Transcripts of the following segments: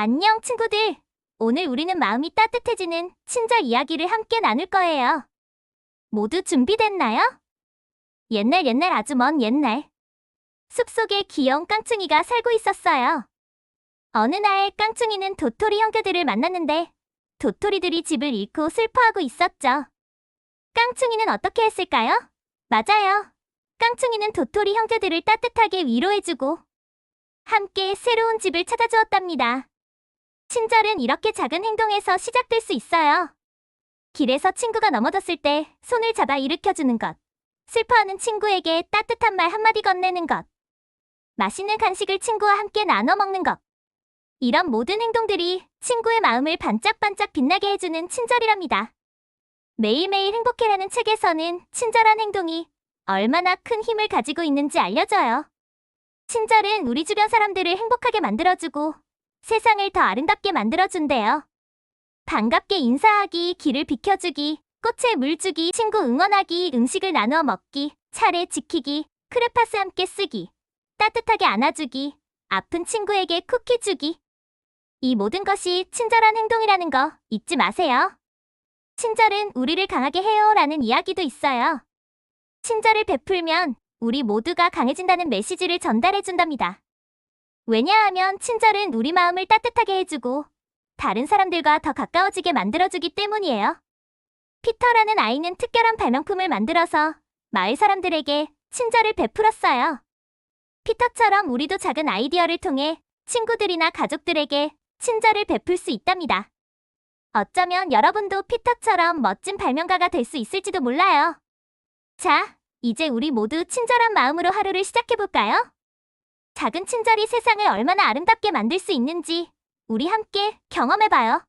안녕, 친구들. 오늘 우리는 마음이 따뜻해지는 친절 이야기를 함께 나눌 거예요. 모두 준비됐나요? 옛날 옛날 아주 먼 옛날. 숲속에 귀여운 깡충이가 살고 있었어요. 어느 날 깡충이는 도토리 형제들을 만났는데 도토리들이 집을 잃고 슬퍼하고 있었죠. 깡충이는 어떻게 했을까요? 맞아요. 깡충이는 도토리 형제들을 따뜻하게 위로해주고 함께 새로운 집을 찾아주었답니다. 친절은 이렇게 작은 행동에서 시작될 수 있어요. 길에서 친구가 넘어졌을 때 손을 잡아 일으켜주는 것. 슬퍼하는 친구에게 따뜻한 말 한마디 건네는 것. 맛있는 간식을 친구와 함께 나눠 먹는 것. 이런 모든 행동들이 친구의 마음을 반짝반짝 빛나게 해주는 친절이랍니다. 매일매일 행복해라는 책에서는 친절한 행동이 얼마나 큰 힘을 가지고 있는지 알려줘요. 친절은 우리 주변 사람들을 행복하게 만들어주고 세상을 더 아름답게 만들어준대요. 반갑게 인사하기, 길을 비켜주기, 꽃에 물 주기, 친구 응원하기, 음식을 나누어 먹기, 차례 지키기, 크레파스 함께 쓰기, 따뜻하게 안아주기, 아픈 친구에게 쿠키 주기. 이 모든 것이 친절한 행동이라는 거 잊지 마세요. 친절은 우리를 강하게 해요 라는 이야기도 있어요. 친절을 베풀면 우리 모두가 강해진다는 메시지를 전달해준답니다. 왜냐하면 친절은 우리 마음을 따뜻하게 해주고 다른 사람들과 더 가까워지게 만들어주기 때문이에요. 피터라는 아이는 특별한 발명품을 만들어서 마을 사람들에게 친절을 베풀었어요. 피터처럼 우리도 작은 아이디어를 통해 친구들이나 가족들에게 친절을 베풀 수 있답니다. 어쩌면 여러분도 피터처럼 멋진 발명가가 될 수 있을지도 몰라요. 자, 이제 우리 모두 친절한 마음으로 하루를 시작해볼까요? 작은 친절이 세상을 얼마나 아름답게 만들 수 있는지 우리 함께 경험해봐요.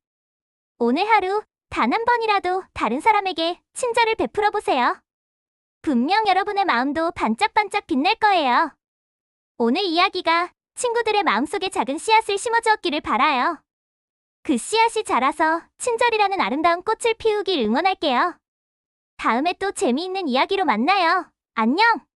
오늘 하루 단 한 번이라도 다른 사람에게 친절을 베풀어 보세요. 분명 여러분의 마음도 반짝반짝 빛날 거예요. 오늘 이야기가 친구들의 마음속에 작은 씨앗을 심어주었기를 바라요. 그 씨앗이 자라서 친절이라는 아름다운 꽃을 피우길 응원할게요. 다음에 또 재미있는 이야기로 만나요. 안녕!